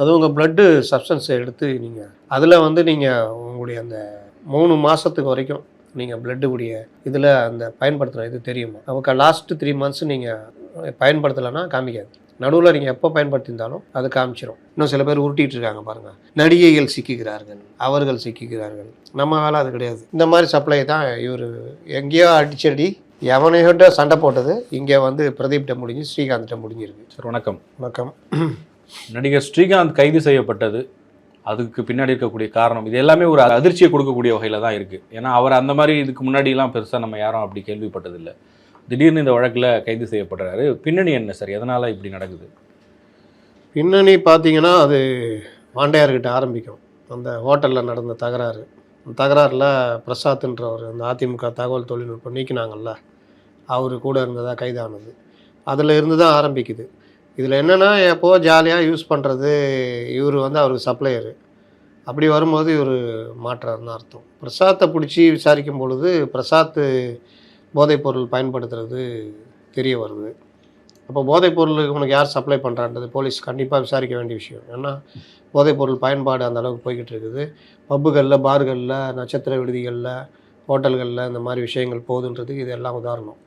அது உங்கள் பிளட்டு சப்ஸ்டன்ஸை எடுத்து நீங்கள் அதில் வந்து நீங்கள் உங்களுடைய அந்த மூணு மாதத்துக்கு வரைக்கும் நீங்கள் பிளட்டுடைய இதில் அந்த பயன்படுத்துகிற இது தெரியுமா? நமக்கு லாஸ்ட்டு த்ரீ மந்த்ஸ் நீங்கள் பயன்படுத்தலைன்னா காமிக்காது. நடுவில் நீங்கள் எப்போ பயன்படுத்தியிருந்தாலும் அது காமிச்சிரும். இன்னும் சில பேர் உருட்டிட்டு இருக்காங்க பாருங்கள் நடிகைகள் சிக்கிக்கிறார்கள் அவர்கள் சிக்கிக்கிறார்கள். நம்ம வேலை அது கிடையாது. இந்த மாதிரி சப்ளை தான் இவர் எங்கேயோ அடிச்சடி எவனையோட சண்டை போட்டது. இங்கே வந்து பிரதீப்கிட்ட முடிஞ்சு ஸ்ரீகாந்த்கிட்ட முடிஞ்சிருக்கு. சார் வணக்கம். வணக்கம். நடிகர் ஸ்ரீகாந்த் கைது செய்யப்பட்டது. அதுக்கு பின்னாடி இருக்கக்கூடிய காரணம் இது எல்லாமே ஒரு அதிர்ச்சியை கொடுக்கக்கூடிய வகையில் தான் இருக்குது ஏன்னா அவர் அந்த மாதிரி இதுக்கு முன்னாடிலாம் பெருசாக நம்ம யாரும் அப்படி கேள்விப்பட்டதில்லை. திடீர்னு இந்த வழக்கில் கைது செய்யப்படுறாரு. பின்னணி என்ன சார்? எதனால் இப்படி நடக்குது? பின்னணி பார்த்தீங்கன்னா அது வாண்டையார்கிட்ட ஆரம்பிக்கும். அந்த ஹோட்டலில் நடந்த தகராறு. அந்த தகராறில் பிரசாத்ன்றவர் அந்த அதிமுக தகவல் தொழில்நுட்பம் நீக்கினாங்கல்ல அவர் கூட இருந்ததாக கைதானது. அதில் இருந்து தான் ஆரம்பிக்குது. இதில் என்னென்னா எப்போ ஜாலியாக யூஸ் பண்ணுறது இவர் வந்து அவருக்கு சப்ளையரு அப்படி வரும்போது இவர் மாற்றாருன்னு அர்த்தம். பிரசாத்தை பிடிச்சி விசாரிக்கும் பொழுது பிரசாத்து போதைப்பொருள் பயன்படுத்துறது தெரிய வருது. அப்போ போதைப்பொருள் உனக்கு யார் சப்ளை பண்ணுறான்றது போலீஸ் கண்டிப்பாக விசாரிக்க வேண்டிய விஷயம். ஏன்னா போதைப்பொருள் பயன்பாடு அந்த அளவுக்கு போய்கிட்டு இருக்குது. பப்புகளில் பார்களில் நட்சத்திர விடுதிகளில் ஹோட்டல்களில் இந்த மாதிரி விஷயங்கள் போகுதுன்றதுக்கு இது எல்லாம் உதாரணம்.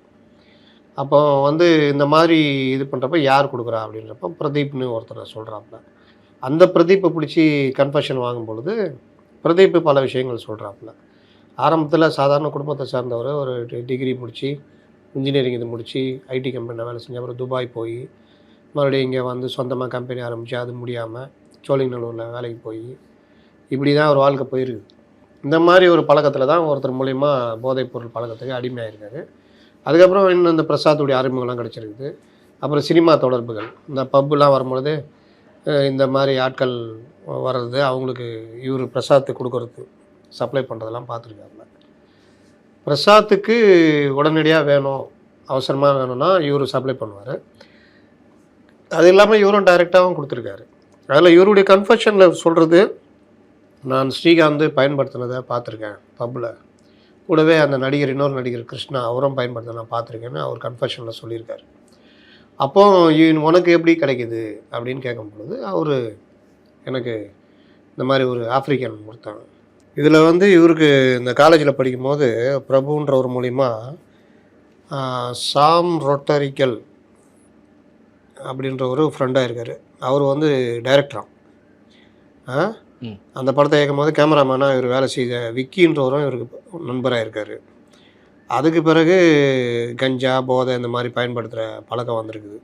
அப்போ வந்து இந்த மாதிரி இது பண்ணுறப்ப யார் கொடுக்குறா அப்படின்றப்ப பிரதீப்னு ஒருத்தர் சொல்கிறாப்புல அந்த பிரதீப்பை பிடிச்சி கன்ஃபெஷன் வாங்கும் பொழுது பிரதீப் பல விஷயங்கள் சொல்கிறாப்புல ஆரம்பத்தில் சாதாரண குடும்பத்தை சார்ந்தவர் ஒரு டிகிரி முடித்து இன்ஜினியரிங் இது முடித்து ஐடி கம்பெனியில் வேலை செஞ்சு அப்புறம் துபாய் போய் மறுபடியும் இங்கே வந்து சொந்தமாக கம்பெனி ஆரம்பித்து அது முடியாமல் சோழிங்கநல்லூரில் வேலைக்கு போய் இப்படி தான் ஒரு வாழ்க்கை போயிருக்கு. இந்த மாதிரி ஒரு பழக்கத்தில் தான் ஒருத்தர் மூலிமா போதைப்பொருள் பழக்கத்துக்கு அடிமையாயிருக்காரு. அதுக்கப்புறம் இன்னும் இந்த பிரசாத்துடைய அறிமுகம்லாம் கிடச்சிருக்குது. அப்புறம் சினிமா தொடர்புகள். இந்த பப்புலாம் வரும்பொழுது இந்த மாதிரி ஆட்கள் வர்றது அவங்களுக்கு இவர் பிரசாத்து கொடுக்கறது சப்ளை பண்ணுறதெல்லாம் பார்த்துருக்காங்க. பிரசாத்துக்கு உடனடியாக வேணும் அவசரமாக வேணும்னா இவர் சப்ளை பண்ணுவார். அது இல்லாமல் இவரும் டைரெக்டாகவும் கொடுத்துருக்காரு. அதில் இவருடைய கன்ஃபெஷனில் சொல்கிறது நான் ஸ்ரீகாந்த் பயன்படுத்தினதை பார்த்துருக்கேன் பப்பில். கூடவே அந்த நடிகர் இன்னொரு நடிகர் கிருஷ்ணா அவரும் பயன்படுத்த நான் பார்த்துருக்கேன்னு அவர் கன்ஃபெஷனில் சொல்லியிருக்காரு. அப்போ இவன் உனக்கு எப்படி கிடைக்குது? அப்படின்னு கேட்கும் பொழுது அவர் எனக்கு இந்த மாதிரி ஒரு ஆப்பிரிக்கன் கொடுத்தாங்க இதில் வந்து இவருக்கு இந்த காலேஜில் படிக்கும்போது பிரபுன்ற ஒரு மூலிமா சாம் ரொட்டரிக்கல் அப்படின்ற ஒரு ஃப்ரெண்டாக இருக்கார். அவர் வந்து டைரக்டராம் அந்த படத்தை இயக்கும் போது கேமராமேனாக இவர் வேலை செய்த விக்கின்றவரும் இவருக்கு நண்பராக இருக்கார் அதுக்கு பிறகு கஞ்சா போதை இந்த மாதிரி பயன்படுத்துகிற பழக்கம் வந்திருக்குது.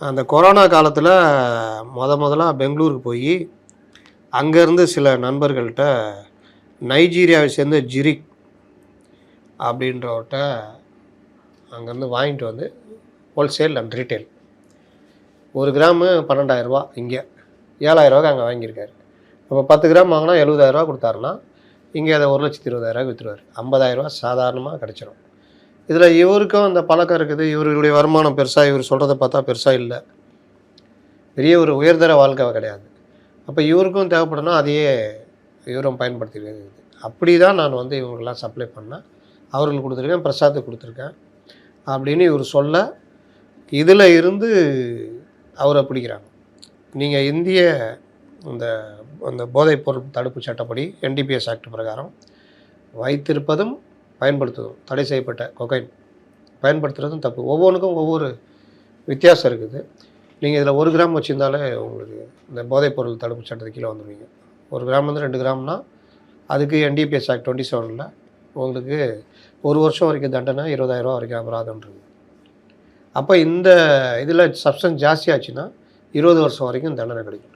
அந்த கொரோனா காலத்தில் முத முதலாக பெங்களூருக்கு போய் அங்கேருந்து சில நண்பர்கள்ட்ட நைஜீரியாவை சேர்ந்த ஜிரிக் அப்படின்றவர்கிட்ட அங்கேருந்து வாங்கிட்டு வந்து ஹோல்சேல் அண்ட் ரீட்டைல் ஒரு கிராமு பன்னெண்டாயிரரூபா இங்கே. ஏழாயிரரூவாக்கு அங்கே வாங்கியிருக்காரு. இப்போ பத்து கிராம் வாங்கினா எழுபதாயிரரூவா கொடுத்தாருன்னா இங்கே அதை ஒரு லட்சத்தி இருபதாயிரரூவா விற்றுருவார் ஐம்பதாயிரரூவா சாதாரணமாக கிடச்சிரும். இதில் இவருக்கும் அந்த பழக்கம் இருக்குது. இவருடைய வருமானம் பெருசாக இவர் சொல்கிறத பார்த்தா பெருசாக இல்லை. பெரிய ஒரு உயர்தர வாழ்க்கை கிடையாது. அப்போ இவருக்கும் தேவைப்படுனா அதையே இவரும் பயன்படுத்திருக்காரு அப்படி தான் நான் வந்து இவங்களுக்கெல்லாம் சப்ளை பண்ணேன். அவர்களுக்கு கொடுத்துருக்கேன் பிரசாத்துக்கு கொடுத்துருக்கேன் அப்படின்னு இவர் சொல்ல இதில் இருந்து அவரை பிடிக்கிறாங்க. நீங்கள் இந்திய இந்த அந்த போதைப்பொருள் தடுப்பு சட்டப்படி என்டிபிஎஸ் ஆக்ட் பிரகாரம் வைத்திருப்பதும் பயன்படுத்துவதும் தடை செய்யப்பட்ட கொகைன் பயன்படுத்துகிறதும் தப்பு. ஒவ்வொன்றுக்கும் ஒவ்வொரு வித்தியாசம் இருக்குது. நீங்கள் இதில் ஒரு கிராம் வச்சுருந்தாலே உங்களுக்கு இந்த போதைப்பொருள் தடுப்பு சட்டத்துக்கு கீழே வந்துடுவீங்க ஒரு கிராம் வந்து ரெண்டு கிராம்னா அதுக்கு என்டிபிஎஸ் ஆக்ட் டுவெண்ட்டி செவனில் உங்களுக்கு ஒரு வருஷம் வரைக்கும் தண்டனை இருபதாயிரரூவா வரைக்கும் அபராதம்ன்றது அப்போ இந்த இதில் சப்ஸ்டன்ஸ் ஜாஸ்தியாச்சுன்னா இருபது வருஷம் வரைக்கும் தண்டனை கிடைக்கும்.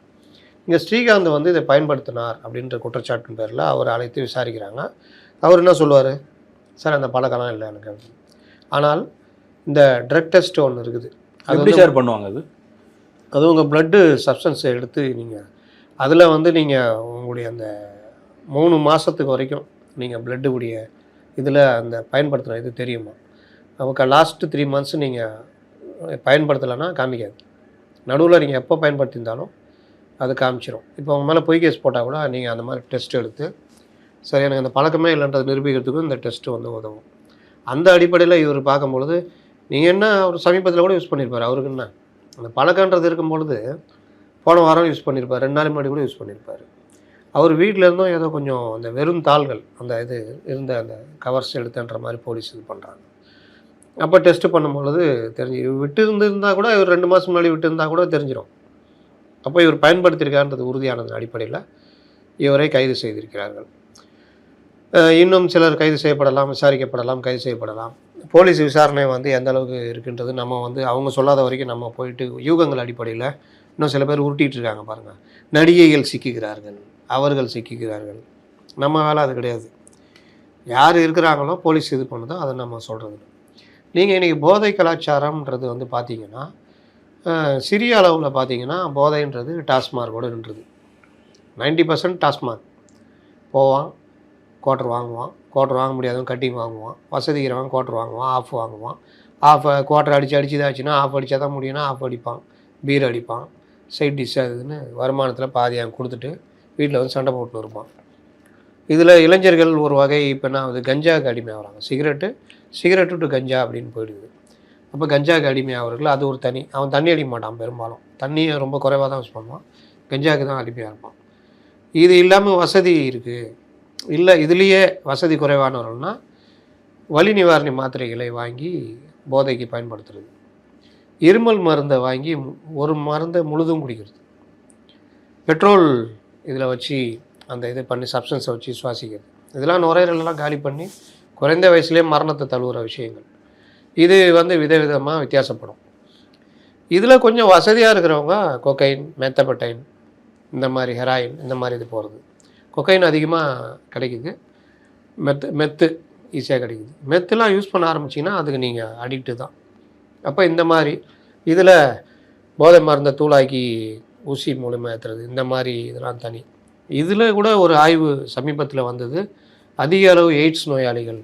இங்கே ஸ்ரீகாந்த் வந்து இதை பயன்படுத்தினார் அப்படின்ற குற்றச்சாட்டின் பேரில் அவர் அழைத்து விசாரிக்கிறாங்க. அவர் என்ன சொல்லுவார்? சார் அந்த பழக்கம்லாம் இல்லை எனக்கு. ஆனால் இந்த ட்ரக் டெஸ்ட் ஒன்று இருக்குது. அது ஷேர் பண்ணுவாங்க அது? அது உங்கள் பிளட்டு சப்ஸ்டன்ஸை எடுத்து நீங்கள் அதில் வந்து நீங்கள் உங்களுடைய அந்த மூணு மாதத்துக்கு வரைக்கும் நீங்கள் பிளட்டு உடைய இதில் அந்த பயன்படுத்துகிற இது தெரியுமா? நமக்கு லாஸ்ட்டு த்ரீ மந்த்ஸ் நீங்கள் பயன்படுத்தலைன்னா காமிக்காது. நடுவில் நீங்கள் எப்போ பயன்படுத்தியிருந்தாலும் அது காமிச்சிடும் இப்போ உங்கள் மேலே பொய் கேஸ் போட்டால் கூட நீங்கள் அந்த மாதிரி டெஸ்ட் எடுத்து சரி எனக்கு அந்த பழக்கமே இல்லைன்றது நிரூபிக்கிறதுக்கும் இந்த டெஸ்ட்டு வந்து உதவும். அந்த அடிப்படையில் இவர் பார்க்கும்பொழுது நீங்கள் என்ன அவர் சமீபத்தில் கூட யூஸ் பண்ணியிருப்பார் அவருக்கு என்ன? அந்த பழக்கன்றது இருக்கும் பொழுது போன வாரம் யூஸ் பண்ணியிருப்பார் ரெண்டு நாள் முன்னாடி கூட யூஸ் பண்ணியிருப்பார் அவர் வீட்டில் இருந்தும் ஏதோ கொஞ்சம் அந்த வெறும் தாள்கள் அந்த இது இருந்த அந்த கவர்ஸ் எடுத்துன்ற மாதிரி போலீஸ் இது பண்ணுறாங்க அப்போ டெஸ்ட்டு பண்ணும்பொழுது தெரிஞ்சு இவர் விட்டு இருந்திருந்தா கூட இவர் ரெண்டு மாதம் முன்னாடி விட்டு இருந்தால் கூட தெரிஞ்சிடும் அப்போ இவர் பயன்படுத்தியிருக்காருன்றது உறுதியானதன் அடிப்படையில் இவரை கைது செய்திருக்கிறார்கள். இன்னும் சிலர் கைது செய்யப்படலாம் விசாரிக்கப்படலாம் கைது செய்யப்படலாம். போலீஸ் விசாரணை வந்து எந்த அளவுக்கு இருக்குன்றது நம்ம வந்து அவங்க சொல்லாத வரைக்கும் நம்ம போயிட்டு யூகங்கள் அடிப்படையில் இன்னும் சில பேர் உருட்டிகிட்டு இருக்காங்க பாருங்கள் நடிகைகள் சிக்கிக்கிறார்கள் அவர்கள் சிக்கிக்கிறார்கள். நம்ம வேலை அது கிடையாது. யார் இருக்கிறாங்களோ போலீஸ் இது பண்ணுதோ அதை நம்ம சொல்கிறது நீங்கள் இன்றைக்கி போதை கலாச்சாரம்ன்றது வந்து பார்த்தீங்கன்னா சிறிய அளவில் பார்த்தீங்கன்னா போதைன்றது டாஸ்மார்க்கோடு நின்றுது. நைன்டி பர்சன்ட் டாஸ்மார்க் போவான் குவார்டர் வாங்குவான் குவார்டர் வாங்க முடியாதவன் கட்டிங் வாங்குவான் வசதிக்கிறவன் குவார்டர் வாங்குவான் ஆஃப் வாங்குவான். ஆஃப் குவார்டர் அடித்து அடிச்சு இதாச்சுன்னா ஆஃப் அடித்தா தான் முடியும்னா ஆஃப் அடிப்பான் பீர் அடிப்பான் சைட் டிஷ் ஆகுதுன்னு வருமானத்தில் பாதி அவன் கொடுத்துட்டு வீட்டில் வந்து சண்டை போட்டு இருப்பான். இதில் இளைஞர்கள் ஒரு வகை இப்போ என்ன ஆகுது? கஞ்சாவுக்கு அடிமையாகிறாங்க சிகரெட்டு சிகரெட்டு டு கஞ்சா அப்படின்னு போயிடுது. அப்போ கஞ்சாவுக்கு அடிமையாகிறவர்கள் அது ஒரு தனி அவன் தண்ணி அடிக்க மாட்டான் பெரும்பாலும். தண்ணியை ரொம்ப குறைவாக தான் யூஸ் பண்ணுவான். கஞ்சாவுக்கு தான் அடிமையாக இருப்பான். இது இல்லாமல் வசதி இருக்குது இல்லை இதுலேயே வசதி குறைவானவர்கள்னா வலி நிவாரணி மாத்திரைகளை வாங்கி போதைக்கு பயன்படுத்துறது. இருமல் மருந்தை வாங்கி மு- ஒரு மருந்தை முழுதும் குடிக்கிறது. பெட்ரோல் இதில் வச்சு அந்த இது பண்ணி சப்ஸ்டன்ஸை வச்சு சுவாசிக்கிறது. இதெல்லாம் நுரையீரலெல்லாம் காலி பண்ணி குறைந்த வயசுலேயே மரணத்தை தழுவுற விஷயங்கள். இது வந்து விதவிதமாக வித்தியாசப்படும். இதில் கொஞ்சம் வசதியாக இருக்கிறவங்க கொக்கைன் மெத்தபட்டைன் இந்த மாதிரி ஹெராயின் இந்த மாதிரி இது போகிறது கொக்கைன் அதிகமாக கிடைக்குது. மெத்து மெத்து ஈஸியாக கிடைக்குது. மெத்துலாம் யூஸ் பண்ண ஆரம்பிச்சிங்கன்னா அதுக்கு நீங்கள் அடிக்ட்டு தான். அப்போ இந்த மாதிரி இதில் போதை மருந்தை தூளாக்கி ஊசி மூலமாக ஏற்றுறது இந்த மாதிரி இதெல்லாம் தனி. இதில் கூட ஒரு ஆய்வு சமீபத்தில் வந்தது. அதிக அளவு எய்ட்ஸ் நோயாளிகள்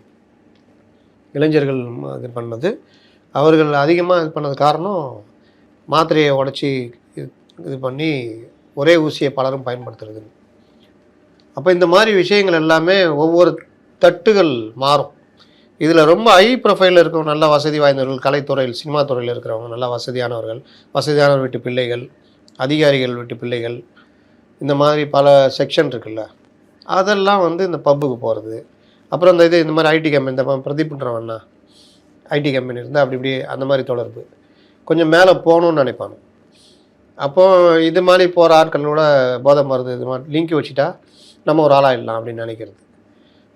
இளைஞர்கள் இது பண்ணது. அவர்கள் அதிகமாக இது பண்ணது காரணம் மாத்திரையை உடச்சி இது இது பண்ணி ஒரே ஊசியை பலரும் பயன்படுத்துறது. அப்போ இந்த மாதிரி விஷயங்கள் எல்லாமே ஒவ்வொரு தட்டுகள் மாறும். இதில் ரொம்ப ஹை ப்ரொஃபைலில் இருக்கிறவங்க நல்ல வசதி வாய்ந்தவர்கள் கலைத்துறையில் சினிமா துறையில் இருக்கிறவங்க நல்ல வசதியானவர்கள் வசதியானவர் வீட்டு பிள்ளைகள் அதிகாரிகள் வீட்டு பிள்ளைகள் இந்த மாதிரி பல செக்ஷன் இருக்குல்ல. அதெல்லாம் வந்து இந்த பப்புக்கு போகிறது அப்புறம் இந்த இது இந்த மாதிரி ஐடி கம்பெனி இந்த பிரதீப்ன்றவண்ணா ஐடி கம்பெனி இருந்தால் அப்படி இப்படி அந்த மாதிரி தொடர்பு. கொஞ்சம் மேலே போகணும்னு நினைப்பாங்க. அப்போ இது மாதிரி போகிற ஆட்களோட போதை மருந்து இது மாதிரி லிங்க் வச்சுட்டா நம்ம ஒரு ஆளாயிடலாம் அப்படின்னு நினைக்கிறது.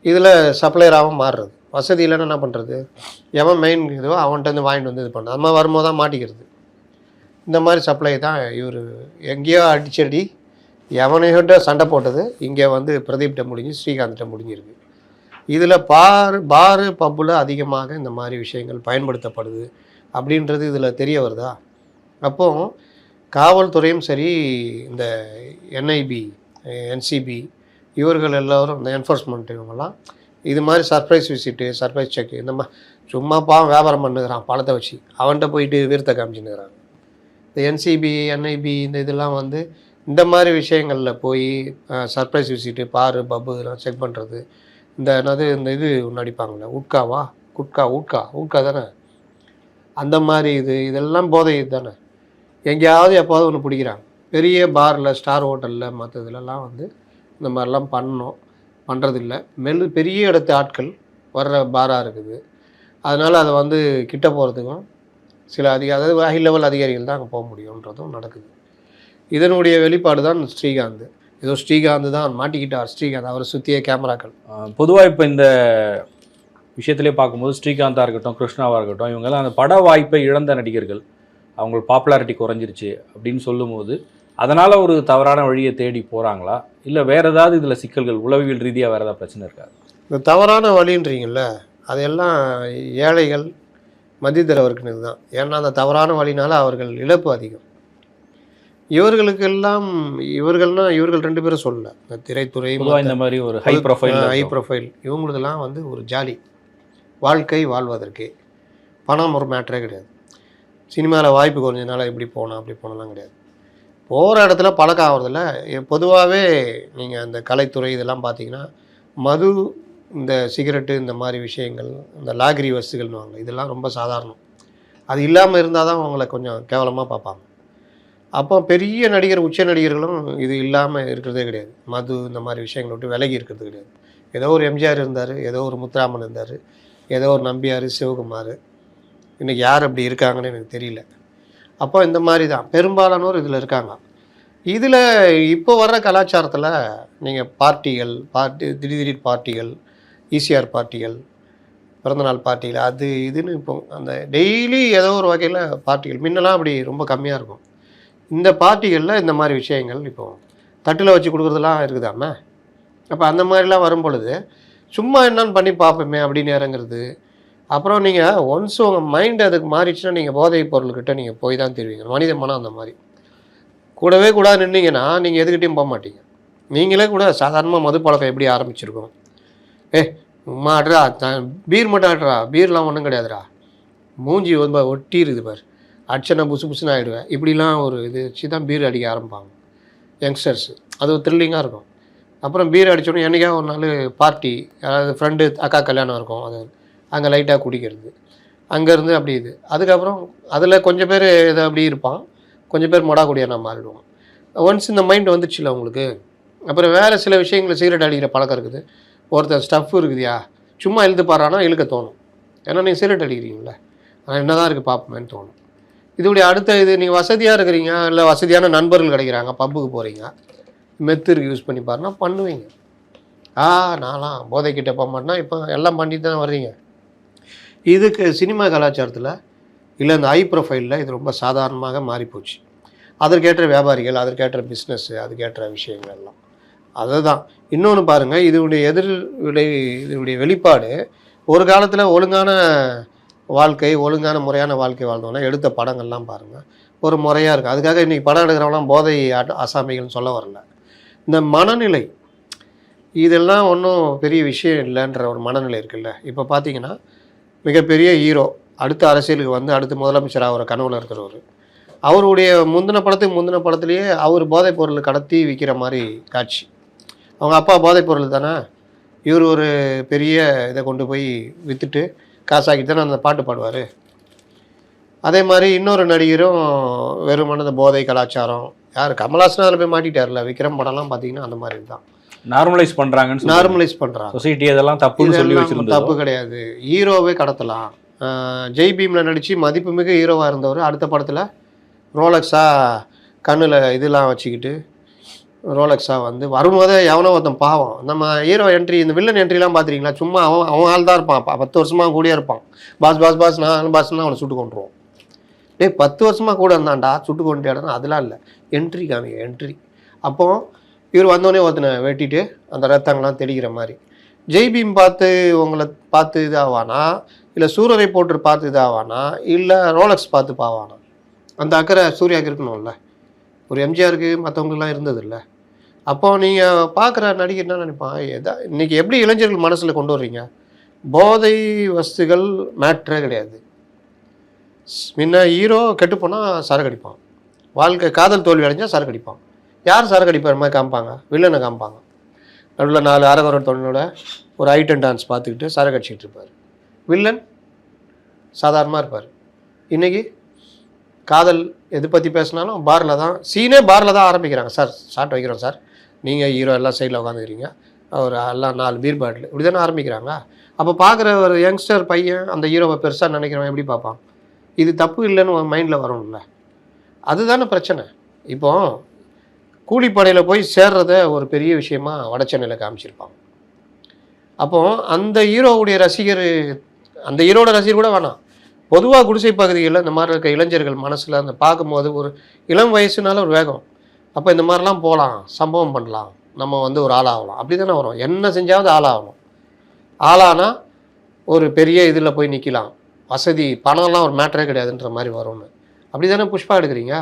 இதில் சப்ளையராகவும் மாறுறது. வசதி இல்லைன்னா என்ன பண்ணுறது எவன் மெயின் இதுவோ அவன்கிட்ட வந்து வாங்கிட்டு வந்து இது பண்ணுறது நம்ம வரும்போது தான் மாட்டிக்கிறது. இந்த மாதிரி சப்ளை தான் இவர் எங்கேயோ அடிச்சடி எவனையோட சண்டை போட்டது இங்கே வந்து பிரதீப்கிட்ட முடிஞ்சு ஸ்ரீகாந்த்கிட்ட முடிஞ்சிருக்கு. இதில் பார் பாரு பப்பில் அதிகமாக இந்த மாதிரி விஷயங்கள் பயன்படுத்தப்படுது அப்படின்றது இதில் தெரிய வருதா? அப்போ காவல்துறையும் சரி இந்த என்ஐபி என்சிபி இவர்கள் எல்லோரும் இந்த என்ஃபோர்ஸ்மெண்ட் இவங்கெல்லாம் இது மாதிரி சர்ப்ரைஸ் விசிட்டு சர்ப்ரைஸ் செக் இந்த மாதிரி சும்மா பாவம் வியாபாரம் பண்ணுகிறான் பணத்தை வச்சு. அவன்கிட்ட போயிட்டு வீரத்தை காமிச்சுன்னுக்கிறாங்க இந்த என்சிபி என்ஐபி இந்த இதெல்லாம் வந்து இந்த மாதிரி விஷயங்களில் போய் சர்ப்ரைஸ் விசிட்டு பாரு பப்பு இதெல்லாம் செக் பண்ணுறது இந்த என்னது இந்த இது ஒன்று அடிப்பாங்கள்ல உட்காவா குட்கா உட்கா உட்கா தானே? அந்த மாதிரி இது இதெல்லாம் போதை தானே? எங்கேயாவது எப்போது ஒன்று பிடிக்கிறாங்க. பெரிய பாரில் ஸ்டார் ஹோட்டலில் மற்ற இதுலலாம் வந்து இந்த மாதிரிலாம் பண்ணோம் பண்ணுறதில்ல மெல்லு பெரிய இடத்து ஆட்கள் வர்ற பாராக இருக்குது. அதனால் அதை வந்து கிட்ட போகிறதுக்கும் சில அதிக அதாவது ஹை லெவல் அதிகாரிகள் தான் அங்கே போக முடியுன்றதும் நடக்குது. இதனுடைய வெளிப்பாடு தான் ஸ்ரீகாந்த். ஏதோ ஸ்ரீகாந்த் தான் மாட்டிக்கிட்டார். ஸ்ரீகாந்த் அவரை சுற்றிய கேமராக்கள். பொதுவாக இப்போ இந்த விஷயத்திலே பார்க்கும்போது ஸ்ரீகாந்தா இருக்கட்டும் கிருஷ்ணாவாக இருக்கட்டும் இவங்கெல்லாம் அந்த பட வாய்ப்பை இழந்த நடிகர்கள். அவங்க பாப்புலாரிட்டி குறைஞ்சிருச்சு அப்படின்னு சொல்லும்போது அதனால் ஒரு தவறான வழியை தேடி போகிறாங்களா இல்லை வேற ஏதாவது இதில் சிக்கல்கள் உளவியல் ரீதியாக வேறு ஏதாவது பிரச்சனை இருக்கா? இந்த தவறான வழின்றீங்கல்ல அதையெல்லாம் ஏழைகள் மத்தியதர வர்க்கினது தான் ஏன்னா அந்த தவறான வழினால அவர்கள் இழப்பு அதிகம். இவர்களுக்கெல்லாம் இவர்கள்னா இவர்கள் ரெண்டு பேரும் சொல்லல. இந்த திரைத்துறை இந்த மாதிரி ஒரு ஹை ப்ரொஃபைல் ஹை ப்ரொஃபைல் இவங்களுதெல்லாம் வந்து ஒரு ஜாலி. வாழ்க்கை வாழ்வதற்கே. பணம் ஒரு மேட்டரே கிடையாது. சினிமாவில் வாய்ப்பு குறைஞ்சதுனால இப்படி போனோம் அப்படி போனலாம் கிடையாது. போகிற இடத்துல பழக்கம் ஆகிறதில்ல. பொதுவாகவே நீங்கள் அந்த கலைத்துறை இதெல்லாம் பார்த்தீங்கன்னா மது இந்த சிகரெட்டு இந்த மாதிரி விஷயங்கள் இந்த லாகிரி வஸ்துகள்னுவாங்க இதெல்லாம் ரொம்ப சாதாரணம். அது இல்லாமல் இருந்தால் தான் அவங்கள கொஞ்சம் கேவலமாக பார்ப்பாங்க. அப்போ பெரிய நடிகர் உச்ச நடிகர்களும் இது இல்லாமல் இருக்கிறதே கிடையாது. மது இந்த மாதிரி விஷயங்களை விட்டு விலகி இருக்கிறது கிடையாது. ஏதோ ஒரு எம்ஜிஆர் இருந்தார் ஏதோ ஒரு முத்துராமன் இருந்தார் ஏதோ ஒரு நம்பியார் சிவகுமார். இன்றைக்கி யார் அப்படி இருக்காங்கன்னு எனக்கு தெரியல. அப்போ இந்த மாதிரி தான். பெரும்பாலானோர் இதில் இருக்காங்க. இதில் இப்போ வர்ற கலாச்சாரத்தில் நீங்கள் பார்ட்டிகள் பார்ட்டி திடீர் திடீர் பார்ட்டிகள் ஈசிஆர் பார்ட்டிகள் பிறந்தநாள் பார்ட்டிகள் அது இதுன்னு இப்போ அந்த டெய்லி ஏதோ ஒரு வகையில் பார்ட்டிகள். முன்னெல்லாம் அப்படி ரொம்ப கம்மியாக இருக்கும். இந்த பார்ட்டிகளில் இந்த மாதிரி விஷயங்கள் இப்போ தட்டில் வச்சு கொடுக்குறதுலாம் இருக்குதாமே? அப்போ அந்த மாதிரிலாம் வரும் பொழுது சும்மா என்னன்னு பண்ணி பார்ப்போமே அப்படின்னு இறங்குறது. அப்புறம் நீங்கள் ஒன்ஸ் உங்கள் மைண்ட் அதுக்கு மாறிடுச்சுன்னா நீங்கள் போதைப் பொருள்கிட்ட நீங்கள் போய் தான் தெரிவிங்க. மனித மனம் அந்த மாதிரி. கூடவே கூட நின்னீங்கன்னா நீங்கள் எதுக்கிட்டையும் போக மாட்டீங்க. நீங்களே கூட சாதாரணமாக மது பழக்கம் எப்படி ஆரம்பிச்சிருக்கோம்? ஏ உம்மா பீர் மட்டும் ஆடுறா பீர்லாம் ஒன்றும் கிடையாதுடா. மூஞ்சி வந்து ஒட்டி இருக்குது பாரு. அடிச்சனா புசு புசுன்னு ஆகிடுவேன் இப்படிலாம் ஒரு இது வச்சு தான் பீர் அடிக்க ஆரம்பிப்பாங்க. யங்ஸ்டர்ஸ் அது ஒரு த்ரில்லிங்காக இருக்கும். அப்புறம் பீர் அடித்தோடனே என்றைக்கா ஒரு நாள் பார்ட்டி அதாவது ஃப்ரெண்டு அக்கா கல்யாணம் இருக்கும். அது அங்கே லைட்டாக குடிக்கிறது. அங்கேருந்து அப்படி இது. அதுக்கப்புறம் அதில் கொஞ்சம் பேர் இதை அப்படி இருப்பான். கொஞ்சம் பேர் மொடா கொடியாக நான் மாறிடுவோம் ஒன்ஸ் இந்த மைண்ட் வந்துச்சுல உங்களுக்கு? அப்புறம் வேறு சில விஷயங்களை சிகரெட் அடிக்கிற பழக்கம் இருக்குது. ஒருத்தர் ஸ்டஃப் இருக்குதுயா சும்மா இழுத்து பாடுறானா இழுக்க தோணும். ஏன்னா நீங்கள் சிகரெட் அடிக்கிறீங்களே ஆனால் என்ன தான் இருக்குது பார்ப்போமேன்னு தோணும். இதோடைய அடுத்த இது நீங்கள் வசதியாக இருக்கிறீங்க இல்லை வசதியான நண்பர்கள் கிடைக்கிறாங்க பப்புக்கு போகிறீங்க மெத்துருக்கு யூஸ் பண்ணி பாருன்னா பண்ணுவீங்க. ஆ நான்லாம் போதைக்கிட்ட போக மாட்டேன்னா இப்போ எல்லாம் பண்ணிட்டு தான் வர்றீங்க. இதுக்கு சினிமா கலாச்சாரத்தில் இல்லை இந்த ஐ ப்ரொஃபைலில் இது ரொம்ப சாதாரணமாக மாறிப்போச்சு. அதற்கேற்ற வியாபாரிகள் அதற்கேற்ற பிஸ்னஸ்ஸு அதுக்கேற்ற விஷயங்கள் எல்லாம். அதுதான். இன்னொன்று பாருங்கள் இதனுடைய எதிர் இதனுடைய வெளிப்பாடு ஒரு காலத்தில் ஒழுங்கான வாழ்க்கை ஒழுங்கான முறையான வாழ்க்கை வாழ்ந்தோன்னா எடுத்த படங்கள்லாம் பாருங்கள் ஒரு முறையாக இருக்குது அதுக்காக இன்றைக்கி படம் எடுக்கிறவங்களாம் போதை அசாமிகள்னு சொல்ல வரல. இந்த மனநிலை இதெல்லாம் ஒன்றும் பெரிய விஷயம் இல்லைன்ற ஒரு மனநிலை இருக்குல்ல. இப்போ பார்த்தீங்கன்னா மிகப்பெரிய ஹீரோ அடுத்த அரசியலுக்கு வந்து அடுத்து முதலமைச்சர் அவர் கனவுல இருக்கிறவர். அவருடைய முந்தின படத்துக்கு முந்தின படத்துலேயே அவர் போதைப் பொருள் கடத்தி விற்கிற மாதிரி காட்சி. அவங்க அப்பா போதைப் பொருள் தானே? இவர் ஒரு பெரிய இதை கொண்டு போய் விற்றுட்டு காசாக்கி தானே அந்த பாட்டு பாடுவார். அதே மாதிரி இன்னொரு நடிகரும் வெறுமனது போதை கலாச்சாரம். யார்? கமலாசன் அதில் போய் மாட்டிட்டார்ல. விக்ரம் படம்லாம் பார்த்தீங்கன்னா அந்த மாதிரி தான். நார்மலைஸ் பண்றாங்கன்னு நார்மலைஸ் பண்ணுறாங்க சொசைட்டி அதெல்லாம் தப்புன்னு சொல்லி இதெல்லாம் வச்சிருந்தது? தப்பு கிடையாது. ஹீரோவே கடத்தலாம். ஜெய் பீம்ல நடித்து மதிப்புமிகு ஹீரோவாக இருந்தவர் அடுத்த படத்தில் ரோலக்ஸாக கண்ணில் இதெல்லாம் வச்சுக்கிட்டு ரோலக்ஸாக வந்து வரும்போதே எவனோ ஒருத்தன் பாவம். நம்ம ஹீரோ என்ட்ரி இந்த வில்லன் என்ட்ரிலாம் பார்த்துருக்கீங்களா சும்மா அவன் அவன் ஆள் தான் இருப்பான். பத்து வருஷமாக கூடயே இருப்பான். பாஸ் பாஸ் பாஸ் நான் பாஸ்னா அவனை சுட்டு கொண்டுருவோம் டேய் பத்து வருஷமாக கூட இருந்தான்டா சுட்டு இடம் அதெல்லாம் இல்லை. என்ட்ரி காமிங்க என்ட்ரி அப்போ இவர் வந்தோடனே ஒருத்தனை வெட்டிட்டு அந்த ரத்தங்கள்லாம் தெளிக்கிற மாதிரி. ஜெய்பீம் பார்த்து உங்களை பார்த்து இதாவானா? இல்லை சூரரை போட்டு பார்த்து இதாவானா? இல்லை ரோலக்ஸ் பார்த்து பாவானா? அந்த அக்கறை சூர்யாவுக்கு இருக்கணும்ல. ஒரு எம்ஜிஆருக்கு மற்றவங்களுக்குலாம் இருந்தது இல்லை அப்போ நீங்கள் பார்க்குற நடிகர் என்ன நினைப்பான்? எதா இன்னைக்கு எப்படி இளைஞர்கள் மனசில் கொண்டு வர்றீங்க? போதை வஸ்துகள் மேட்ரே கிடையாது. முன்ன ஹீரோ கெட்டு போனால் சரக்கு அடிப்பான் வாழ்க்கை காதல் தோல்வி அடைஞ்சால் சரக்கு அடிப்பான் யார் சரக்கு அடிப்பார் மாதிரி காமிப்பாங்க? வில்லனை காமிப்பாங்க. நடுவில் நாலு அரகரோட தொழிலோட ஒரு ஐட்டன் டான்ஸ் பார்த்துக்கிட்டு சரக்கு அடிச்சிக்கிட்டு இருப்பார். வில்லன் சாதாரணமாக இருப்பார். இன்றைக்கி காதல் எது பற்றி பேசினாலும் பாரில் தான் சீனே பாரில் தான் ஆரம்பிக்கிறாங்க. சார் ஷார்ட் வைக்கிறோம் சார். நீங்கள் ஹீரோ எல்லாம் சைடில் உட்காந்துக்கிறீங்க அவர் எல்லாம் நாலு பீர் பாட்டில் இப்படி தானே ஆரம்பிக்கிறாங்க அப்போ பார்க்குற ஒரு யங்ஸ்டர் பையன் அந்த ஹீரோவை பெருசாக நினைக்கிறவன் எப்படி பார்ப்பான்? இது தப்பு இல்லைன்னு மைண்டில் வரும்ல. அதுதானே பிரச்சனை. இப்போ கூலிப்படையில் போய் சேர்றத ஒரு பெரிய விஷயமா வட சென்னையில் காமிச்சிருப்பாங்க. அப்போ அந்த ஹீரோவுடைய ரசிகர் அந்த ஹீரோட ரசிகர் கூட வேணாம். பொதுவாக குடிசை பகுதிகளில் இந்த மாதிரி இருக்க இளைஞர்கள் மனசில் அந்த பார்க்கும்போது ஒரு இளம் வயசுனால ஒரு வேகம். அப்போ இந்த மாதிரிலாம் போகலாம் சம்பவம் பண்ணலாம். நம்ம வந்து ஒரு ஆளாகலாம். அப்படி தானே வரும். என்ன செஞ்சாவது ஆளாகணும். ஆளானா ஒரு பெரிய இதில் போய் நிற்கலாம் வசதி பணம்லாம் ஒரு மேட்டரே கிடையாதுன்ற மாதிரி வரும்னு. அப்படி தானே புஷ்பா எடுக்கிறீங்க?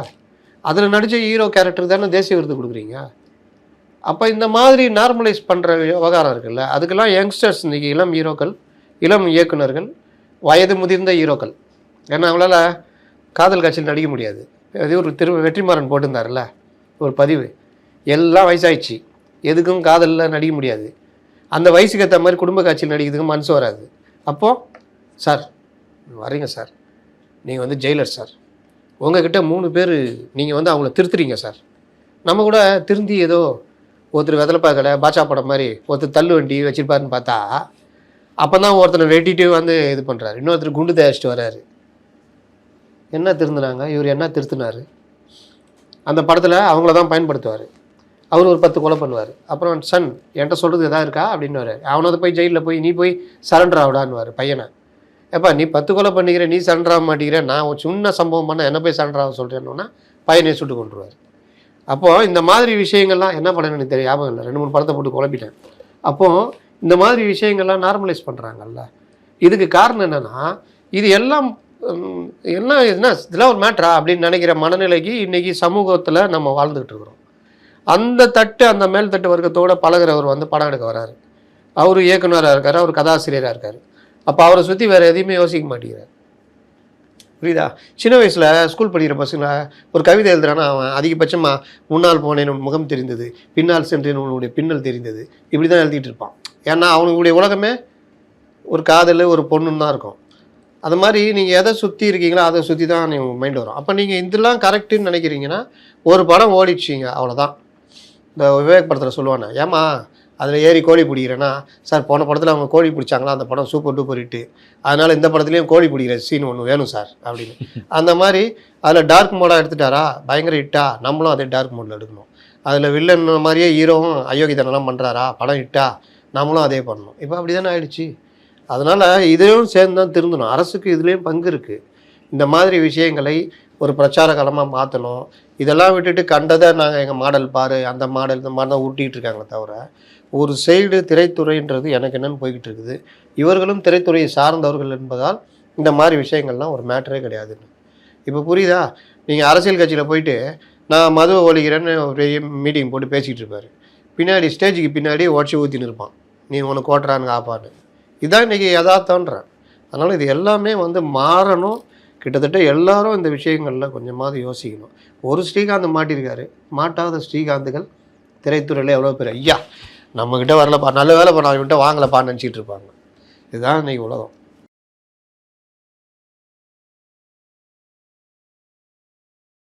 அதில் நடித்த ஹீரோ கேரக்டர் தானே தேசிய விருது கொடுக்குறீங்க? அப்போ இந்த மாதிரி நார்மலைஸ் பண்ணுற விவகாரம் இருக்குல்ல அதுக்கெல்லாம் யங்ஸ்டர்ஸ் இன்றைக்கி இளம் ஹீரோக்கள் இளம் இயக்குனர்கள் வயது முதிர்ந்த ஹீரோக்கள் ஏன்னா அவங்களால காதல் காட்சியில் நடிக்க முடியாது. அது ஒரு திரு வெற்றிமாறன் போட்டிருந்தாருல்ல. ஒரு பதிவு. எல்லாம் வயசாயிடுச்சு. எதுக்கும் காதலில் நடிக்க முடியாது. அந்த வயசுக்கு ஏற்ற மாதிரி குடும்ப காட்சியில் நடிக்கிறதுக்கு மனசு வராது. அப்போது சார் வர்றீங்க சார். நீங்கள் வந்து ஜெயிலர் சார். உங்ககிட்ட மூணு பேர் நீங்கள் வந்து அவங்கள திருத்துறீங்க சார். நம்ம கூட திருந்தி ஏதோ ஒருத்தர் வெதலைப்பாக்கலை பாட்சா படம் மாதிரி ஒருத்தர் தள்ளு வண்டி வச்சுருப்பாருன்னு பார்த்தா அப்போ தான் ஒருத்தனை வெட்டிட்டு வந்து இது பண்ணுறாரு இன்னொருத்தர் குண்டு தயாரிச்சிட்டு வர்றாரு என்ன திருந்தினாங்க? இவர் என்ன திருத்தினாரு? அந்த படத்தில் அவங்கள தான் பயன்படுத்துவார். அவர் ஒரு பத்து கொலை பண்ணுவார். அப்புறம் சன் என்கிட்ட சொல்கிறது எதாவது இருக்கா? அப்படின்னு அவனது போய் ஜெயிலில் போய் நீ போய் சரண்டர் ஆவிடான்னுவார் பையனை. ஏப்பா நீ பத்து கொலை பண்ணிக்கிற நீ சரண்டர் ஆக மாட்டேங்கிற. நான் ஒரு சின்ன சம்பவம் பண்ண என்ன போய் சரண்டர் ஆக சொல்கிறேன்னா பையனை சுட்டு கொண்டுருவார் அப்போது இந்த மாதிரி விஷயங்கள்லாம் என்ன பண்ணேன்னு எனக்கு தெரியும் ஞாபகம் இல்லை. ரெண்டு மூணு படத்தை போட்டு குழப்பிட்டேன். அப்போது இந்த மாதிரி விஷயங்கள்லாம் நார்மலைஸ் பண்ணுறாங்கல்ல இதுக்கு காரணம் என்னென்னா இது எல்லாம் என்ன என்ன இதெல்லாம் ஒரு மேட்ரா அப்படின்னு நினைக்கிற மனநிலைக்கு இன்றைக்கி சமூகத்தில் நம்ம வாழ்ந்துக்கிட்டு இருக்கிறோம். அந்த தட்டு அந்த மேல் தட்டு வர்க்கத்தோடு பழகுறவர் வந்து படம் எடுக்க வராரு. அவர் இயக்குனராக இருக்கார் அவர் கதாசிரியராக இருக்கார். அப்போ அவரை சுற்றி வேறு எதையுமே யோசிக்க மாட்டேங்கிறார். புரியுதா? சின்ன வயசில் ஸ்கூல் படிக்கிற பசங்களை ஒரு கவிதை எழுதுறானா அவன் அதிகபட்சமாக முன்னால் போனேன் முகம் தெரிந்தது பின்னால் சென்றேன் உன்னுடைய பின்னல் தெரிந்தது. இப்படி தான் எழுதிட்டு இருப்பான். ஏன்னா அவனுடைய உலகமே ஒரு காதல் ஒரு பொண்ணுன்னு தான் இருக்கும். அது மாதிரி நீங்கள் எதை சுற்றி இருக்கீங்களோ அதை சுற்றி தான் நீங்கள் மைண்ட் வரும். அப்போ நீங்கள் இதெல்லாம் கரெக்டுன்னு நினைக்கிறீங்கன்னா ஒரு படம் ஓடிடுச்சிங்க அவ்வளோதான் இந்த விவேக் படத்தில் சொல்லுவானே ஏமா அதில் ஏறி கோழி பிடிக்கிறேன்னா சார் போன படத்தில் அவங்க கோழி பிடிச்சாங்களா? அந்த படம் சூப்பர் டூப்பர் ஹிட்டு அதனால் இந்த படத்துலேயும் கோழி பிடிக்கிற சீன் ஒன்று வேணும் சார் அப்படின்னு. அந்த மாதிரி அதில் டார்க் மோடாக எடுத்துட்டாரா? பயங்கர ஹிட்டா நம்மளும் அதே டார்க் மோடில் எடுக்கணும். அதில் வில்லன் மாதிரியே ஹீரோவும் அயோக்கியதனெல்லாம் பண்ணுறாரா படம் ஹிட்டா நம்மளும் அதே பண்ணணும். இப்போ அப்படி தானே ஆயிடுச்சு? அதனால் இதையும் சேர்ந்து தான் திருந்தணும். அரசுக்கு இதுலேயும் பங்கு இருக்குது இந்த மாதிரி விஷயங்களை ஒரு பிரச்சார காலமாக மாற்றணும் இதெல்லாம் விட்டுட்டு கண்டதை நாங்கள் எங்கள் மாடல் பாரு அந்த மாடல் இந்த மாதிரி தான் இருக்காங்களே தவிர ஒரு சைடு திரைத்துறைன்றது எனக்கு என்னென்னு போய்கிட்டு இருக்குது. இவர்களும் திரைத்துறையை சார்ந்தவர்கள் என்பதால் இந்த மாதிரி விஷயங்கள்லாம் ஒரு மேட்டரே கிடையாதுன்னு இப்போ புரியுதா? நீங்கள் அரசியல் கட்சியில் போயிட்டு நான் மதுவை ஒழிக்கிறேன்னு ஒரு பெரிய மீட்டிங் போட்டு பேசிக்கிட்டு இருப்பார். பின்னாடி ஸ்டேஜுக்கு பின்னாடி உடச்சி ஊற்றின்னு இருப்பான். நீ உனக்கு ஓட்டுறான்னு ஆப்பான்னு இதான் இன்றைக்கி யதார்த்தன்றேன் அதனால் இது எல்லாமே வந்து மாறணும். கிட்டத்தட்ட எல்லாரும் இந்த விஷயங்களில் கொஞ்சமாவது யோசிக்கணும். ஒரு ஸ்ரீகாந்த் மாட்டியிருக்காரு மாட்டாத ஸ்ரீகாந்துகள் திரைத்துறையில் எவ்வளோ பேர் ஐயா நம்மக்கிட்ட வரலப்பா நல்ல வேலை நான் அவன்கிட்ட வாங்கலப்பான்னு நினச்சிட்டு இருப்பாங்க. இதுதான் இன்னைக்கு உலகம்.